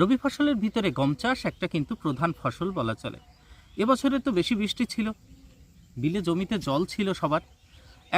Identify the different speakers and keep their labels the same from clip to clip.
Speaker 1: রবি ফসলের ভিতরে গম চাষ একটা কিন্তু প্রধান ফসল বলা চলে। এবছরে তো বেশি বৃষ্টি ছিল। বিলে জমিতে জল ছিল সবার।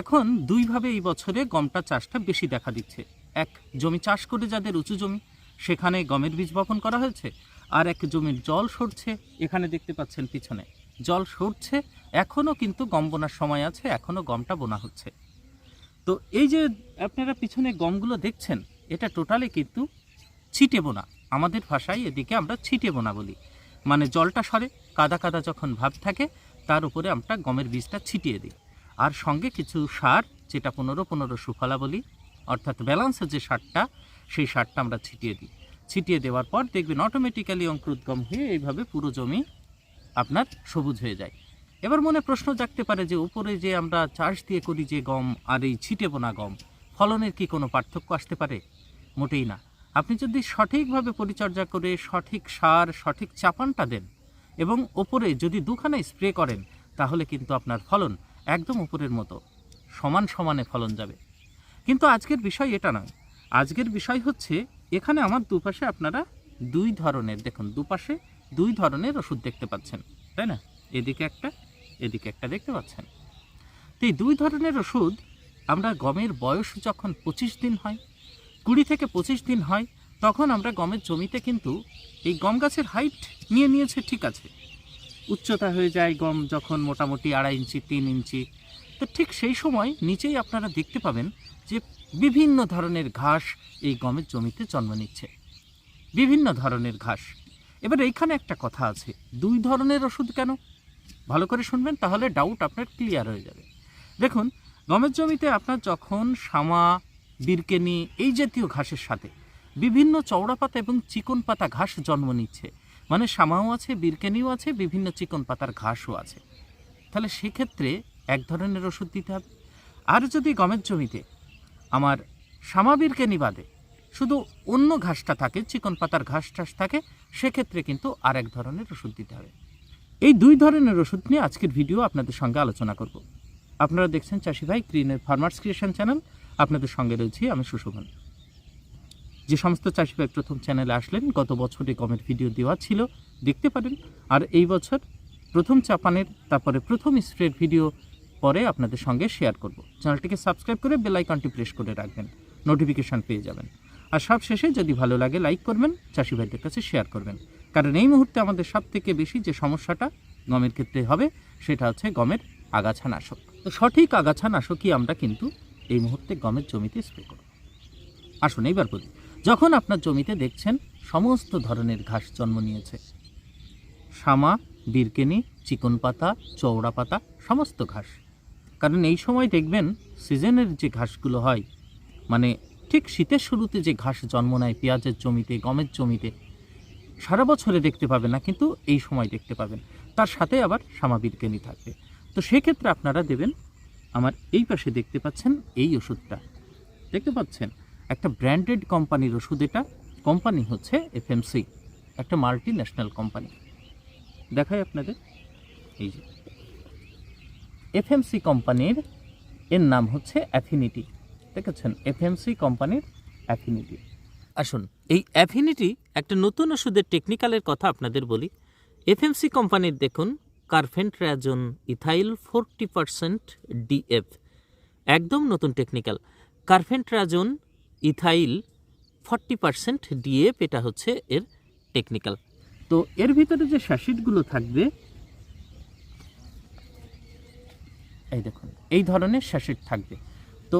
Speaker 1: এখন দুইভাবে এই বছরে গমটা চাষটা বেশি দেখা দিচ্ছে। এক, জমি চাষ করে যাদের উঁচু জমি, সেখানে গমের বীজ বপন করা হয়েছে। আর এক, জমির জল সরছে, এখানে দেখতে পাচ্ছেন পিছনে। জল সরছে, এখনও কিন্তু গম বোনার সময় আছে, এখনও গমটা বোনা হচ্ছে। তো এই যে আপনারা পিছনে গমগুলো দেখছেন, এটা টোটালি কিন্তু ছিটে বোনা। আমাদের ভাষায় এদিকে আমরা ছিটে বোনা বলি। মানে জলটা সরে, কাদা কাদা যখন ভাব থাকে, তার উপরে আমরা গমের বীজটা ছিটিয়ে দিই। আর সঙ্গে কিছু সার, যেটা পনেরো পনেরো সুফলা বলি, অর্থাৎ ব্যালান্সের যে সারটা, সেই সারটা আমরা ছিটিয়ে দিই। ছিটিয়ে দেওয়ার পর দেখবেন অটোমেটিক্যালি অঙ্কুরোদ্গম হয়ে এইভাবে পুরো জমি আপনার সবুজ হয়ে যায়। এবার মনে প্রশ্ন জাগতে পারে যে উপরে যে আমরা চাষ দিয়ে করি যে গম আর এই ছিটে বোনা গম, ফলনের কি কোনো পার্থক্য আসতে পারে? মোটেই না। আপনি যদি সঠিকভাবে পরিচর্যা করে সঠিক সার, সঠিক চাপানটা দেন এবং ওপরে যদি দুখানে স্প্রে করেন, তাহলে কিন্তু আপনার ফলন একদম উপরের মতো, সমান সমানে ফলন যাবে। কিন্তু আজকের বিষয় এটা নয়। আজকের বিষয় হচ্ছে, এখানে আমার দুপাশে আপনারা দুই ধরনের, দেখুন, দুপাশে দুই ধরনের ওষুধ দেখতে পাচ্ছেন, তাই না? এদিকে একটা এদিকে একটা দেখতে পাচ্ছেন। তো এই দুই ধরনের ওষুধ আমরা গমের বয়স যখন পঁচিশ দিন হয় কুড়ি থেকে পঁচিশ দিন হয়, তখন আমরা গমের জমিতে কিন্তু এই গম গাছের হাইট নিয়ে নিয়েছে, ঠিক আছে। উচ্চতা হয়ে যায় গম যখন মোটামুটি আড়াই ইঞ্চি, তিন ইঞ্চি। তো ঠিক সেই সময় নিচেই আপনারা দেখতে পাবেন যে বিভিন্ন ধরনের ঘাস এই গমের জমিতে জন্ম নিচ্ছে। বিভিন্ন ধরনের ঘাস। এবার এইখানে একটা কথা আছে, দুই ধরনের ওষুধ কেন? ভালো করে শুনবেন, তাহলে ডাউট আপনার ক্লিয়ার হয়ে যাবে। দেখুন, গমের জমিতে আপনার যখন সামা বিরকেনি, এই জাতীয় ঘাসের সাথে। বিভিন্ন চওড়া পাতা এবং চিকন পাতা ঘাস জন্ম নিচ্ছে। মানে সামাও আছে, বিরকেনিও আছে, বিভিন্ন চিকন পাতার ঘাসও আছে। তাহলে সেক্ষেত্রে এক ধরনের ওষুধ দিতে হবে। আর যদি গমের জমিতে আমার সামা বিরকেনি বাদে শুধু অন্য ঘাসটা থাকে চিকন পাতার ঘাস টাস থাকে, সেক্ষেত্রে কিন্তু আর এক ধরনের ওষুধ দিতে হবে। এই দুই ধরনের ওষুধ নিয়ে আজকের ভিডিও আপনাদের সঙ্গে আলোচনা করব। আপনারা দেখছেন চাষি ভাই গ্রিনের ফার্মার্স ক্রিয়েশন চ্যানেল। আপনাদের সঙ্গে রয়েছি আমি সুশোভন। যে সমস্ত চাষি ভাই প্রথম চ্যানেলে আসলেন, গত বছরে গমের ভিডিও দেওয়া ছিল, দেখতে পারেন। আর এই বছর প্রথম চাপানের, তারপরে প্রথম স্প্রের ভিডিও পরে আপনাদের সঙ্গে শেয়ার করব। চ্যানেলটিকে সাবস্ক্রাইব করে বেল আইকনটি প্রেস করে রাখবেন নোটিফিকেশান পেয়ে যাবেন। আর সব শেষে যদি ভালো লাগে লাইক করবেন চাষি ভাইদের কাছে শেয়ার করবেন। কারণ এই মুহূর্তে আমাদের সব থেকে বেশি যে সমস্যাটা গমের ক্ষেত্রে হবে, সেটা হচ্ছে গমের আগাছা নাশক তো সঠিক আগাছা নাশকই আমরা কিন্তু এই মুহূর্তে গমের জমিতে স্প্রে করুন। আসুন এইবার বলি, যখন আপনার জমিতে দেখছেন সমস্ত ধরনের ঘাস জন্ম নিয়েছে সামা বিরকেনি, চিকন পাতা চৌড়া পাতা, সমস্ত ঘাস। কারণ এই সময় দেখবেন সিজনের যে ঘাসগুলো হয় মানে ঠিক শীতের শুরুতে যে ঘাস জন্ম নেয় পেঁয়াজের জমিতে, গমের জমিতে, সারা বছরে দেখতে পাবেন না, কিন্তু এই সময় দেখতে পাবেন। তার সাথে আবার সামা সামাবিরকেনি থাকবে। তো সেক্ষেত্রে আপনারা দেবেন আমার এই পাশে দেখতে পাচ্ছেন এই ওষুধটা। দেখতে পাচ্ছেন, একটা ব্র্যান্ডেড কোম্পানির ওষুধ এটা। কোম্পানি হচ্ছে এফএমসি, একটা মাল্টি ন্যাশনাল কোম্পানি। দেখাই আপনাদের। এই যে, এফএমসি কোম্পানির, এর নাম হচ্ছে অ্যাফিনিটি। দেখেছেন? এফএমসি কোম্পানির অ্যাফিনিটি। আসুন, এই অ্যাফিনিটি একটা নতুন ওষুধের টেকনিক্যালের কথা আপনাদের বলি। এফএমসি কোম্পানির দেখুন carfentrazone ethyl forty percent DF একদম নতুন technical carfentrazone ethyl forty percent DF এটা হচ্ছে এর টেকনিক্যাল তো এর ভিতরে যে স্যাসিডগুলো থাকবে, এই দেখুন, এই ধরনের স্যাসিড থাকবে। তো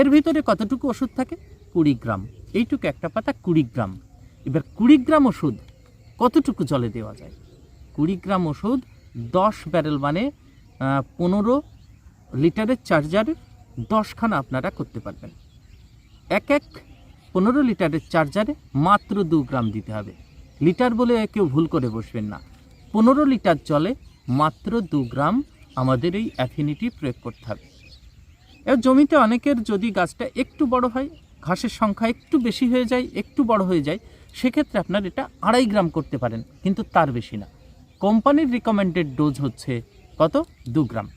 Speaker 1: এর ভিতরে কতটুকু ওষুধ থাকে? কুড়ি গ্রাম এইটুকু একটা পাতা কুড়ি গ্রাম এবার কুড়ি গ্রাম ওষুধ কতটুকু জলে দেওয়া যায়? কুড়ি গ্রাম ওষুধ দশ ব্যারেল মানে পনেরো লিটারের চার্জারের দশখানা আপনারা করতে পারবেন। এক এক পনেরো লিটারের চার্জারে মাত্র দু গ্রাম দিতে হবে। লিটার বলে কেউ ভুল করে বসবেন না। পনেরো লিটার জলে মাত্র দু গ্রাম আমাদের এই অ্যাফিনিটি প্রয়োগ করতে হবে। এবার জমিতে অনেকের যদি গাছটা একটু বড় হয়, ঘাসের সংখ্যা একটু বেশি হয়ে যায়, একটু বড় হয়ে যায়, সেক্ষেত্রে আপনার এটা আড়াই গ্রাম করতে পারেন, কিন্তু তার বেশি না। কোম্পানির রিকমেন্ডেড ডোজ হচ্ছে কত? দু গ্রাম।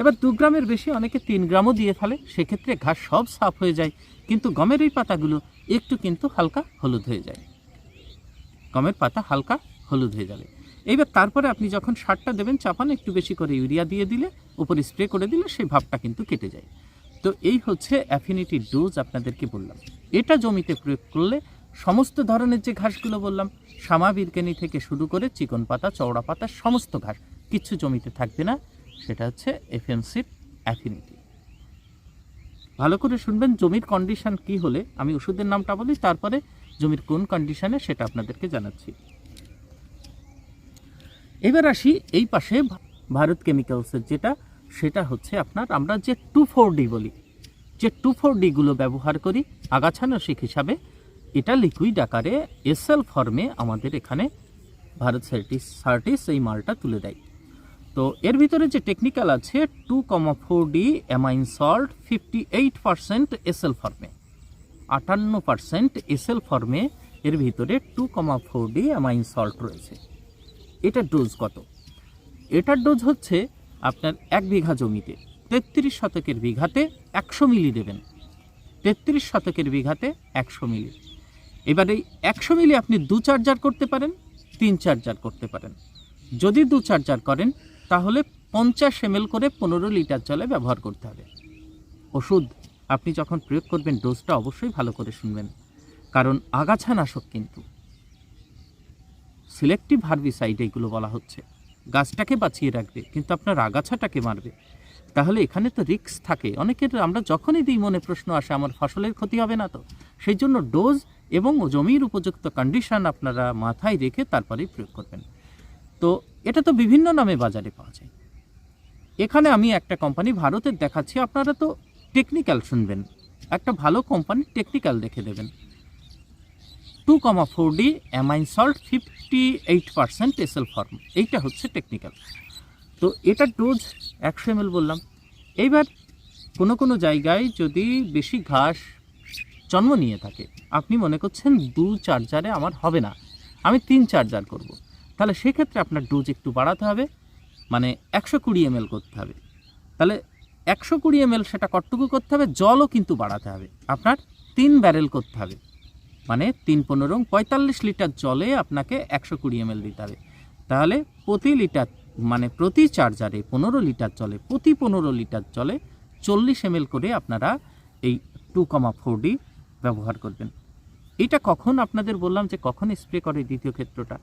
Speaker 1: এবার দু গ্রামের বেশি অনেকে তিন গ্রামও দিয়ে ফেলে, সেক্ষেত্রে ঘাস সব সাফ হয়ে যায়, কিন্তু গমের এই পাতাগুলো একটু কিন্তু হালকা হলুদ হয়ে যায়। গমের পাতা হালকা হলুদ হয়ে যাবে এইবার তারপরে আপনি যখন সারটা দেবেন, চাপান, একটু বেশি করে ইউরিয়া দিয়ে দিলে, উপরে স্প্রে করে দিলে সেই ভাবটা কিন্তু কেটে যায়। তো এই হচ্ছে অ্যাফিনিটি ডোজ আপনাদেরকে বললাম। এটা জমিতে প্রয়োগ করলে সমস্ত ধরনের যে ঘাসগুলো বললাম সামা বিরকেনি থেকে শুরু করে চিকন পাতা, চওড়া পাতা, সমস্ত ঘাস কিচ্ছু জমিতে থাকবে না। সেটা হচ্ছে এফএমসির অ্যাফিনিটি ভালো করে শুনবেন জমির কন্ডিশন কি হলে, আমি ওষুধের নামটা বলি, তারপরে জমির কোন কন্ডিশনে সেটা আপনাদেরকে জানাচ্ছি। এবার আসি এই পাশে ভারত কেমিক্যালসের যেটা, সেটা হচ্ছে আপনার আমরা যে টু ফোর ডি বলি। যে টু ফোর ডিগুলো ব্যবহার করি, আগাছানাশিক হিসাবে এটা লিকুইড আকারে এসএল ফর্মে আমাদের এখানে ভারত সার্টিস সার্টিস এই মালটা তুলে দেয়। তো এর ভিতরে যে টেকনিক্যাল আছে two comma four D amine salt fifty eight percent SL ফর্মে। আটান্ন পারসেন্ট এসএল ফর্মে এর ভিতরে two comma four D amine salt রয়েছে। এটার ডোজ কত? এটার ডোজ হচ্ছে আপনার এক বিঘা জমিতে তেত্রিশ শতকের বিঘাতে একশো মিলি দেবেন। তেত্রিশ শতকের বিঘাতে একশো মিলি। এবার এই একশো মিলি আপনি দু চার্জার করতে পারেন, তিন চার্জার করতে পারেন। যদি দু চার্জার করেন, তাহলে পঞ্চাশ এম করে পনেরো লিটার জলে ব্যবহার করতে হবে। ওষুধ আপনি যখন প্রয়োগ করবেন, ডোজটা অবশ্যই ভালো করে শুনবেন, কারণ আগাছা নাশক কিন্তু। সিলেক্টিভ হার্বিসাইড এইগুলো বলা হচ্ছে। গাছটাকে বাঁচিয়ে রাখবে, কিন্তু আপনার আগাছাটাকে মারবে। তাহলে এখানে তো রিস্ক থাকে। অনেকের আমরা যখনই দিই, মনে প্রশ্ন আসে, আমার ফসলের ক্ষতি হবে না তো? সেই জন্য ডোজ এবং জমির উপযুক্ত কন্ডিশন আপনারা মাথায় রেখে তারপরেই প্রয়োগ করবেন। তো এটা তো বিভিন্ন নামে বাজারে পাওয়া যায়। এখানে আমি একটা কোম্পানি ভারতের দেখাচ্ছি, আপনারা তো টেকনিক্যাল শুনবেন। একটা ভালো কোম্পানি টেকনিক্যাল দেখে দেবেন। Two comma four D amine salt fifty eight percent SL form এইটা হচ্ছে টেকনিক্যাল তো এটার ডোজ একশো এম বললাম। এইবার কোনো কোনো জায়গায় যদি বেশি ঘাস জন্ম নিয়ে থাকে আপনি মনে করছেন দু চার্জারে আমার হবে না। আমি তিন চার্জার করব। তাহলে সেক্ষেত্রে আপনার ডোজ একটু বাড়াতে হবে মানে একশো কুড়ি এম করতে হবে। তাহলে একশো কুড়ি এম সেটা কটটুকু করতে হবে? জলও কিন্তু বাড়াতে হবে। আপনার তিন ব্যারেল করতে হবে। মানে তিন পনেরো পঁয়তাল্লিশ লিটার জলে আপনাকে একশো কুড়ি এম দিতে হবে। তাহলে প্রতি লিটার মানে প্রতি চার্জারে পনেরো লিটার জলে, প্রতি পনেরো লিটার জলে চল্লিশ এম করে আপনারা এই টু কমা ফোর ডি ব্যবহার করবেন। এটা কখন আপনাদের বললাম যে কখন স্প্রে করে দ্বিতীয় ক্ষেত্রটা?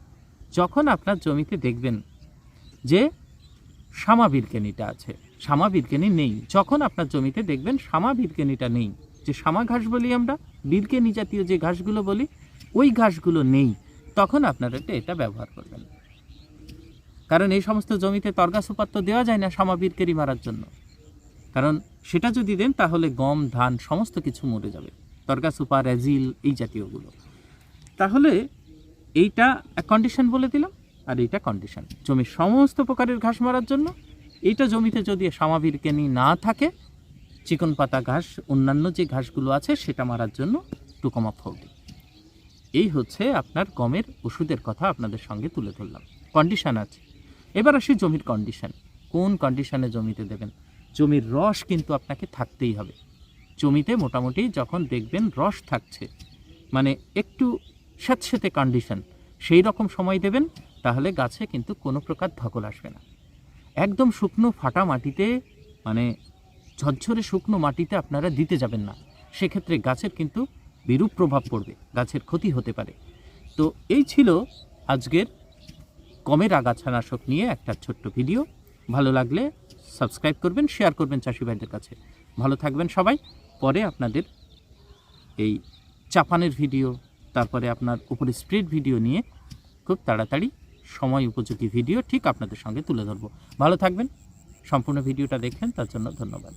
Speaker 1: যখন আপনার জমিতে দেখবেন যে সামা বিরকেনিটা আছে সামা বিরকেনি নেই। যখন আপনার জমিতে দেখবেন সামা বিরকেনিটা নেই, যে সামা ঘাস বলি আমরা, বিরকেনি জাতীয় যে ঘাসগুলো বলি, ওই ঘাসগুলো নেই, তখন আপনারা এটা ব্যবহার করবেন। কারণ এই সমস্ত জমিতে তরগা সুপার তো দেওয়া যায় না সামা বিরকেরি মারার জন্য। কারণ সেটা যদি দেন তাহলে গম, ধান, সমস্ত কিছু মরে যাবে। তরগা সুপার অ্যাজিল এই জাতীয়গুলো। তাহলে এইটা কন্ডিশন বলে দিলাম, আর এইটা কন্ডিশন জমির সমস্ত প্রকারের ঘাস মারার জন্য এইটা জমিতে যদি সামাবির কেনি না থাকে, চিকন পাতা ঘাস, অন্যান্য যে ঘাসগুলো আছে সেটা মারার জন্য টুকমা ফোর্টি এই হচ্ছে আপনার গমের ওষুধের কথা আপনাদের সঙ্গে তুলে ধরলাম। কন্ডিশন আছে। এবার আসি জমির কন্ডিশন কোন কন্ডিশনে জমিতে দেবেন? জমির রস কিন্তু আপনাকে থাকতেই হবে। জমিতে মোটামুটি যখন দেখবেন রস থাকছে মানে একটু স্যাঁতস্যাঁতে কন্ডিশন সেই রকম সময় দেবেন, তাহলে গাছে কিন্তু কোনো প্রকার ধকল আসবে না। একদম শুকনো ফাটা মাটিতে মানে ঝরঝরে শুকনো মাটিতে আপনারা দিতে যাবেন না। সেক্ষেত্রে গাছের কিন্তু বিরূপ প্রভাব পড়বে, গাছের ক্ষতি হতে পারে। তো এই ছিল আজকের কমের আগাছানাশক নিয়ে একটা ছোট্ট ভিডিও। ভালো লাগলে সাবস্ক্রাইব করবেন শেয়ার করবেন চাষি ভাইদের কাছে। ভালো থাকবেন সবাই। পরে আপনাদের এই চাপানের ভিডিও তারপরে আপনার উপরে স্প্রিড ভিডিও নিয়ে খুব তাড়াতাড়ি সময় উপযোগী ভিডিও ঠিক আপনাদের সঙ্গে তুলে ধরবো। ভালো থাকবেন। সম্পূর্ণ ভিডিওটা দেখলেন তার জন্য ধন্যবাদ।